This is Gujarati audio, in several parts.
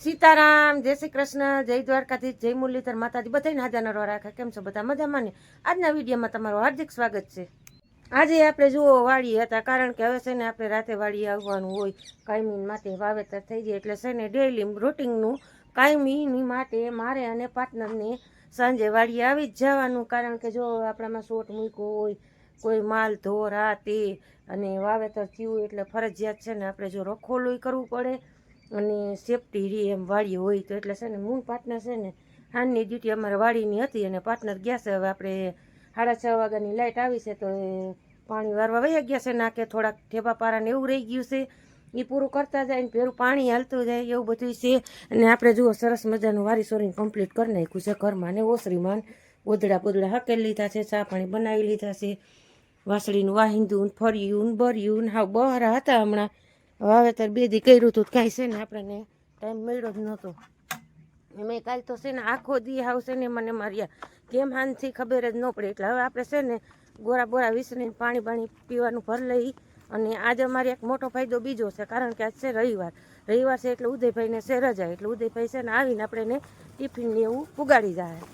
સીતારામ, જય શ્રી કૃષ્ણ, જય દ્વારકાથી જય મુરલીધર માતાજી બધાને હાજર નરવા રાખે. કેમ છો બધા? મજામાં ને? આજના વિડીયોમાં તમારું હાર્દિક સ્વાગત છે. આજે આપણે જુઓ વાડી હતા, કારણ કે હવે છે ને આપણે રાતે વાળી આવવાનું હોય કાયમી માટે વાવેતર થઈ જાય, એટલે છે ને ડેઇલી રૂટિંગનું કાયમીની માટે મારે અને પાર્ટનરને સાંજે વાડીએ આવી જ જવાનું, કારણ કે જો આપણામાં શોટ મૂક્યો હોય, કોઈ માલ ધોર આ તે અને વાવેતર થયું એટલે ફરજિયાત છે ને આપણે જો રખોલું કરવું પડે. અને સેફટી રહી એમ વાળી હોય તો એટલે છે ને મૂળ પાર્ટનર છે ને હાનની ડ્યુટી અમારે વાળીની હતી અને પાર્ટનર ગયા છે. હવે આપણે સાડા છ વાગ્યાની લાઇટ આવી છે તો એ પાણી વારવા વહી ગયા છે નાકે થોડાક ઠેબા પારાને એવું રહી ગયું છે. એ પૂરું કરતા જાય ને પેલું પાણી હાલતું જાય એવું બધું છે. અને આપણે જુઓ સરસ મજાનું વારી સોરીને કમ્પ્લીટ કરી નાખ્યું છે ઘરમાં ને ઓસરીમાં ગોદડા બોદડા હકેલી લીધા છે, ચા પાણી બનાવી લીધા છે. વાસળીનું વાહિંદું ફર્યું ને ને હાવ બહાર હતા હમણાં. વાવેતર બે દી કર્યું હતું કાંઈ છે ને આપણને ટાઈમ મળ્યો જ નહોતો. મેં કાલ તો છે ને આખો દી આવશે ને મને માર્યા કેમ હાનથી ખબર જ ન પડે. એટલે હવે આપણે છે ને ગોરા બોરા વિસરીને પાણી પાણી પીવાનું ભર લઈ અને આજે અમારે એક મોટો ફાયદો બીજો છે, કારણ કે આજ છે રવિવાર. રવિવાર છે એટલે ઉદયભાઈને છે રજા એટલે ઉદયભાઈ છે ને આવીને આપણે ટિફિન ને એવું પુગાડી જાય.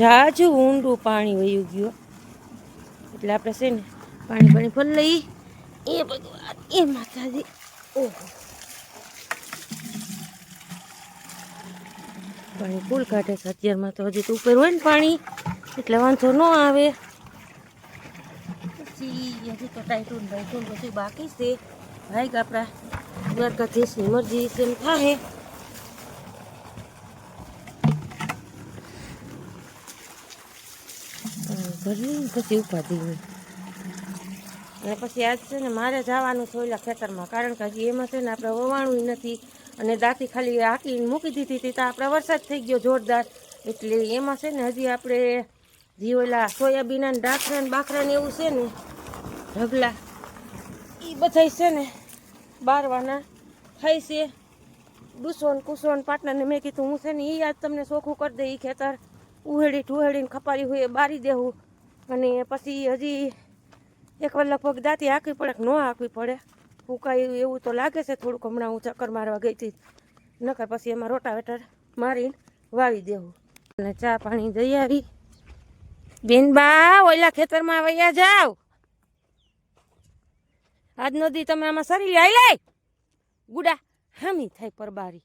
જાજુ ઊંડું પાણી વયું ગયું. એટલે આપણે છે ને પાણી પાણી ભર લઈ એ ભગવાન એ માતાજી ઓહો. પાણી ફૂલ કાઢે છે. અત્યારમાં તો હજી તો ઉપર હોય ને પાણી એટલે વાંધો ન આવે. પછી હજી તો ટાઈટુન બાઈટુન બધું બાકી છે. ભાઈ આપણા દ્વારકાધીશની મરજી છે થાય ભરલી પછી ઉપાધિ હોય. અને પછી આજ છે ને મારે જવાનું છે ઓલા ખેતરમાં. કારણ કે હજી એમાં છે ને આપણે વવાણું નથી. અને દાંતી ખાલી હાંકીને મૂકી દીધી હતી તો આપણે વરસાદ થઈ ગયો જોરદાર. એટલે એમાં છે ને હજી આપણે જે ઓલા અને ને ડાખરા ને બાખરા ને એવું છે ને, ઢગલા એ બધા છે ને બારવાના થાય છે. ડૂસો કુસોન પાટનાને મેં કીધું, હું છે ને એ આજ તમને ચોખ્ખું કરી દઈ એ ખેતર. ઉહેડી ઠુહેડીને ખપારી હોય એ બારી દેવું અને પછી હજી એક વાર લગભગ દાંતી હાંકવી પડે કે ન હાંકવી પડે? ફૂંકાય એવું તો લાગે છે થોડુંક હમણાં હું ચક્કર મારવા ગઈ હતી. નકર પછી એમાં રોટાવેટર મારીને વાવી દેવું. અને ચા પાણી દઈ આવી. બેન બા, ઓલા ખેતરમાં વૈયા જાવ. આજ નદી તમે આમાં સરી લઈ. લે ગુડા, હામી થાય પરબારી.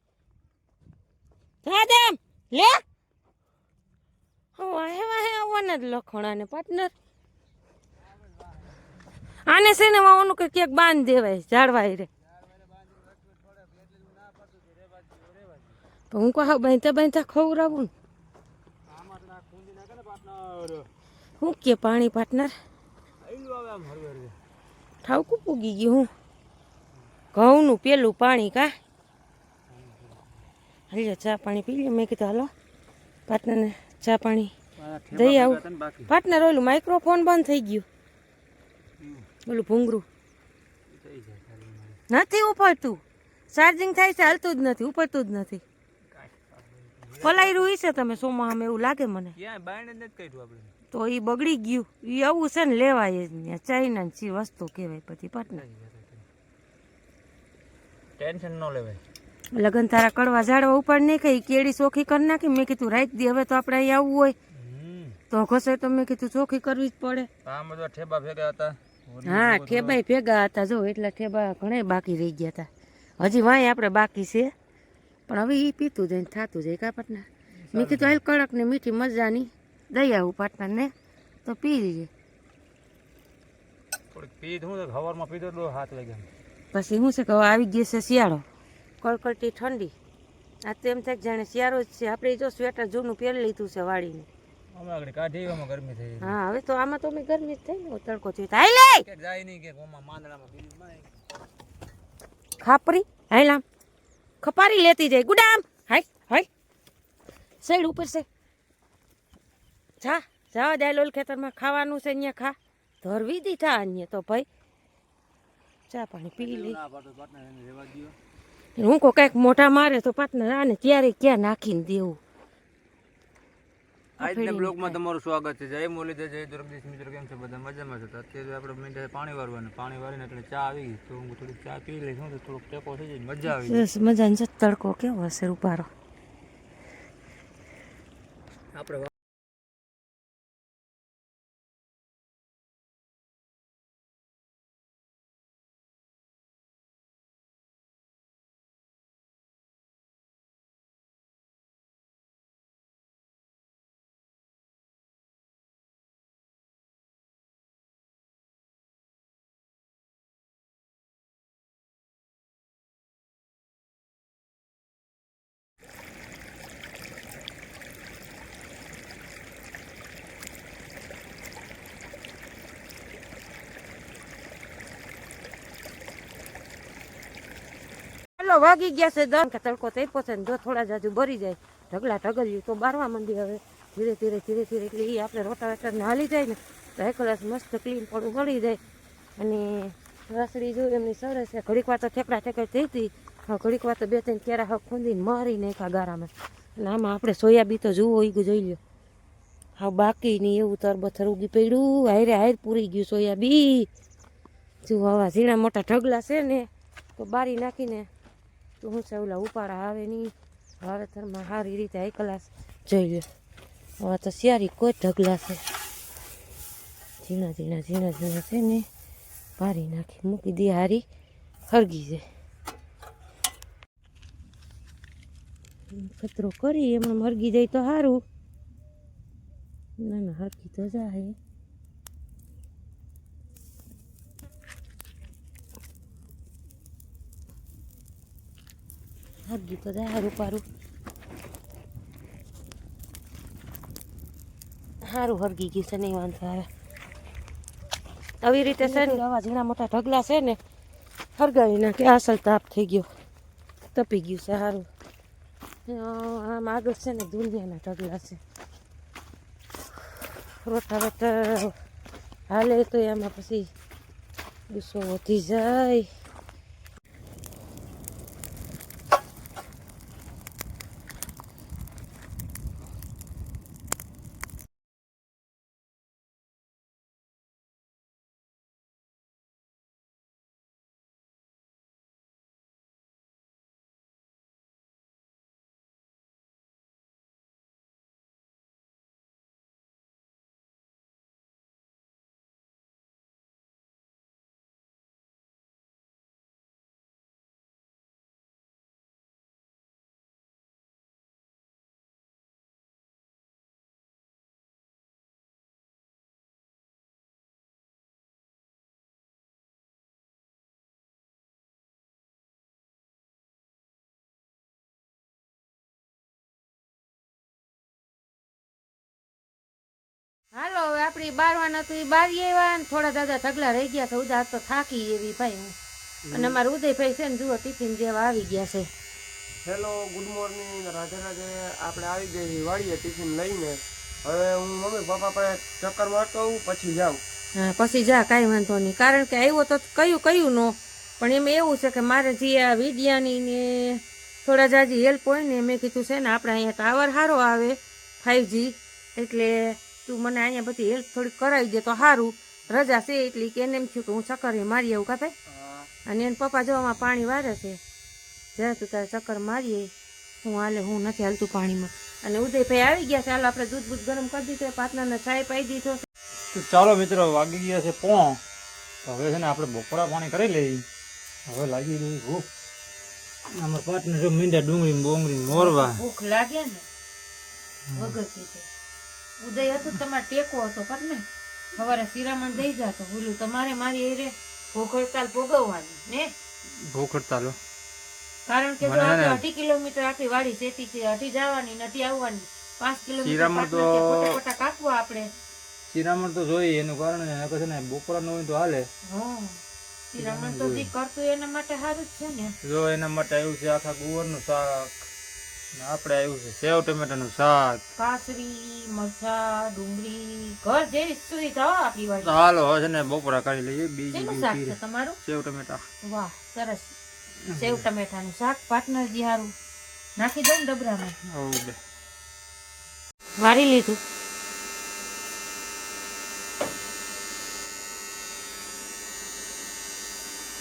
દેમ, લે. હું હે વાહે આવવાના જ લખણા ને પાર્ટનર આને છે ને ઓનું કે ક્યાંક બાંધ દેવાય ઝાડવાય રે. તો હું કહા બાંધતા બાંધતા ખવડાવું ને. હું કે પાણી પાર્ટનર ઠાવકું પૂગી ગયું હું. ઘઉંનું પેલું પાણી કા? હાલ્યો ચા પાણી પી લે મેં કીધું હાલો પાર્ટનરને ચા પાણી દઈ આવું. પાર્ટનર ઓલું માઇક્રોફોન બંધ થઈ ગયું. ઓલું ભૂંગરું નથી ઉપડતું ચાર્જિંગ થાય છે હાલતું જ નથી ઉપડતું જ નથી. પલાયરું છે તમે સોમાં એવું લાગે મને. તો એ બગડી ગયું. એ આવું છે ને લેવાય જ ચાઇના ચી વસ્તુ કહેવાય પછી પાટના ટેન્શન ન લેવાય. લગન તારા કડવા ઝાડવા ઉપાડ નહીં ખાઈ કેળી ચોખ્ખી કરી નાખી. મેં કીધું રાખ દી હવે તો આપણે અહીં આવવું હોય. તો ઘસે તો મેં કીધું ચોખ્ખી કરવી જ પડે. ઠેબા ભેગા હતા. હા ઠેબાઈ ભેગા હતા જો એટલા ઠેબા ઘણા બાકી રહી ગયા હતા. હજી વાંય આપણે બાકી છે પણ હવે એ પીતું જાય ને થતું જાય કા પાટના? મેં કીધું હાલ કડક ને મીઠી મજાની દઈ આવું પાટના ને તો પી લઈએ પીધ હવારમાં પીધો હાથ વાગ્યા પછી શું છે કે હવે આવી ગયો છે શિયાળો. કડકડતી ઠંડી. આ તો એમ થાય જાણે શિયાળો જ છે. આપણે જો સ્વેટર જૂનું પહેરી લીધું છે વાળીને. હા હવે તો આમાં તો ગરમી જ થઈ ને તડકો થયો હાઈ લે! જાય નહીં કે માંદડામાં ખાપરી હાઈ લામ. ખપારી લેતી જાય. ગુડામ! હાય હાય. સાઈડ ઉપર છે. જા જવા દે લોલ ખેતરમાં. ખાવાનું છે અહીંયા ખા. ધરવી દીધા અહીંયા તો ભાઈ. ચા પાણી પી દ્યો. હું કો કંઈક મોટા મારે તો પાટનર આને ત્યારે ક્યાં નાખીને દેવું? આજના બ્લોગમાં તમારું સ્વાગત છે. જય મુરલીધર જય દ્વારકાધીશ મિત્રો કેમ છે? બધા મજામાં છે? અત્યારે આપણે મીઠે પાણી વારવાનું પાણી વારીને એટલે ચા આવી ગઈ. તો હું થોડીક ચા પી લઈશ. તો થોડોક ટેકો થઈ જાય મજા આવી છે તડકો કેવો હશે રૂપારો. આપણે વાગી ગયા છે દસ કે તડકો તૈપો છે ને જો થોડા જાજુ ભરી જાય. ઢગલા ઢગલ્યું તો બારવા મંડી હવે. ધીરે ધીરે ધીરે ધીરે એટલે એ આપણે રોટાવેટરને હાલી જાય ને તો એક કલાક મસ્ત ક્લીન પડું ગળી જાય. અને રસડી જો એમની સરસ છે. ઘડીક વાર તો ઠેકડા ઠેકડ થઈ હતી. ઘડીક વાર તો બે ત્રણ કેરા હક ખૂંદીને મારી નાખ્યા ગારામાં. અને આમાં આપણે સોયાબી તો જુઓ ઈ જોઈ લ્યો. હા બાકી નહીં એવું તરબથર ઉગી પડ્યું. હારે હાર પૂરી ગયું સોયાબી જો હવા ઝીણા મોટા ઢગલા છે ને. તો બારી નાખીને તો હું છે ઓલા ઉપાડા આવે નહીં. વાવેતરમાં સારી રીતે હાઈ ક્લાસ જોઈ લે. હવે તો શિયારી કોઈ ઢગલા છે ઝીણા ઝીણા ઝીણા ઝીણા છે ને. ભારી નાખી, મૂકી દે હારી. હળગી જાય. ખતરો કરી, એમાં મરગી જાય તો સારું ના ના હરકી તો જાય. હરગી તો જાય સારું પારું. સારું હરગી ગયું છે, નહીં વાંધો આવે. આવી રીતે છે ને, આવા ઝીણા મોટા ઢગલા છે ને હરગાવી નાખે આસલ તાપ થઈ ગયો, તપી ગયું છે સારું આમ આગળ છે ને દુનિયાના ઢગલા છે. રોટાવેટર હાલે તો એમાં પછી ગુસ્સો વધી જાય. હાલો હવે આપણી બારવાના તો બારી આવ્યા ને થોડા દાદા ઢગલા રહી ગયા છે. ઉદા તો થાકી એવી ભાઈ હું. અને અમારા ઉદયભાઈ છે ને જુઓ ટિફિન જેવા આવી ગયા છે. Hello good morning Radhe Radhe. આપણે આવી ગઈ વાડીએ ટિફિન લઈને. હવે હું મમ્મી પપ્પા પાસે ચક્કર મારતો હું પછી જાઉં. હા પછી જા કાંઈ વાંધો નહીં. કારણ કે આવ્યો તો કયું કયું નો. પણ એમાં એવું છે કે મારે જે આ વિડિયાની ને થોડા જાજી હેલ્પ હોય ને મેં કીધું છે ને આપણે અહીંયા ટાવર સારો આવે ફાઈવજી એટલે તું મને અહીંયા બધી હેલ્પ થોડીક કરાવી દે તો સારું રજા છે એટલી કે એને એમ થયું કે હું ચક્કર મારી આવું કાપે અને એને પપ્પા જોવામાં પાણી વારે છે. જરા તું તારે ચક્કર મારીએ. હું હાલે હું નથી હાલતું પાણીમાં. અને ઉદયભાઈ આવી ગયા છે. હાલ આપણે દૂધ બૂધ ગરમ કરી દીધું પાટલાને ચાય પાઈ દીધો. તો ચાલો મિત્રો વાગી ગયા છે પોણ. હવે છે ને આપણે બપોરા પાણી કરી લઈએ. હવે લાગી ગઈ ભૂખ. અમારા પાટને જો મીંડા ડુંગળી બોંગળી મોરવા. ભૂખ લાગે ને. વગરથી છે. ઉદય હતો તમારે ટેકો હતો પર ને? સવારે શિરામણ દઈ જતો. બોલું તમારે મારી એરે ભૂખ હડતાલ ભોગવવાની ને? ભૂખ હડતાલો કારણ કે જો આપણે અઢી કિલોમીટર આખી વાડી સેતી છે અઢી જવાની નથી આવવાની. પાંચ કિલોમીટર તો- ફોટા કાપવા આપણે. શિરામણ તો જોઈએ એનું કારણ છે ને બપોરા નો હોય તો હાલે. શિરામણ તો જે કરતું એના માટે સારું જ છે ને. જો એના માટે આવ્યું છે આખા ગુવારનું શાક ને આપણે આવ્યું છે. સેવ ટમેટાનું શાક. કાસરી મરચા ડુંગળી ઘર જેવી સુધી થાવ આપણી વાત હાલો છે ને બપોરા કાઢી લઈએ. બીજી શાક છે તમારું? સેવ ટમેટા. વાહ સરસ. સેવ ટમેટાનું શાક પાર્ટનર દિહારું નાખી દઉં ડબરામાં. ઓકે વારી લીધું.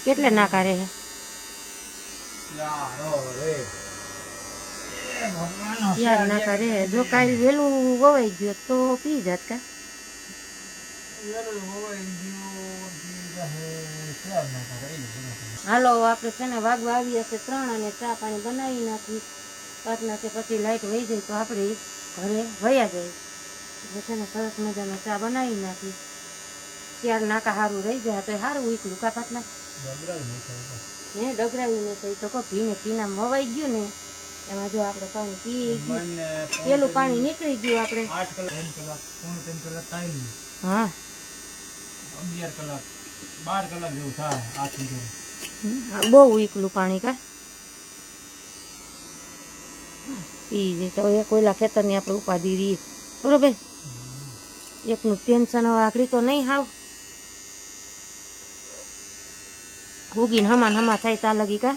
કેટલે નાખા રે યાર રે. નાકા કરે જો કાલ વેલું વવાઈ ગયો તો પી જાત કા? હાલો આપણે છે ને વાગવા આવી હશે ત્રણ અને ચા પાણી બનાવી નાખી પાંચના છે પછી લાઈટ વહી જાય તો આપણે ઘરે વયા જાય એટલે છે ને સરસ મજાનો ચા બનાવી નાખી ત્યાર નાકા સારું રહી જાય તો સારું ઉકલું કા પાટલા હે ડગરાવી ને ઈ તો કહો ભીને પીના મવાઈ ગયું ને? એમાં જો આપણે પાણી પી પેલું પાણી નીકળી ગયું આપણે. આઠ કલાક કલાક પોણે ત્રણ કલાક ટાઈમ હા. અગિયાર કલાક બાર કલાક જેવું થાય આઠ સુધી બહુ એકલું પાણી કા. જાય તો એ કોયલા ખેતરની આપણે ઉપાધિ રહીએ બરોબર? એકનું ટેન્શન હવે આખરી તો નહીં હાવ. ઉગીને હમાન હમા થાય તા લગી કા.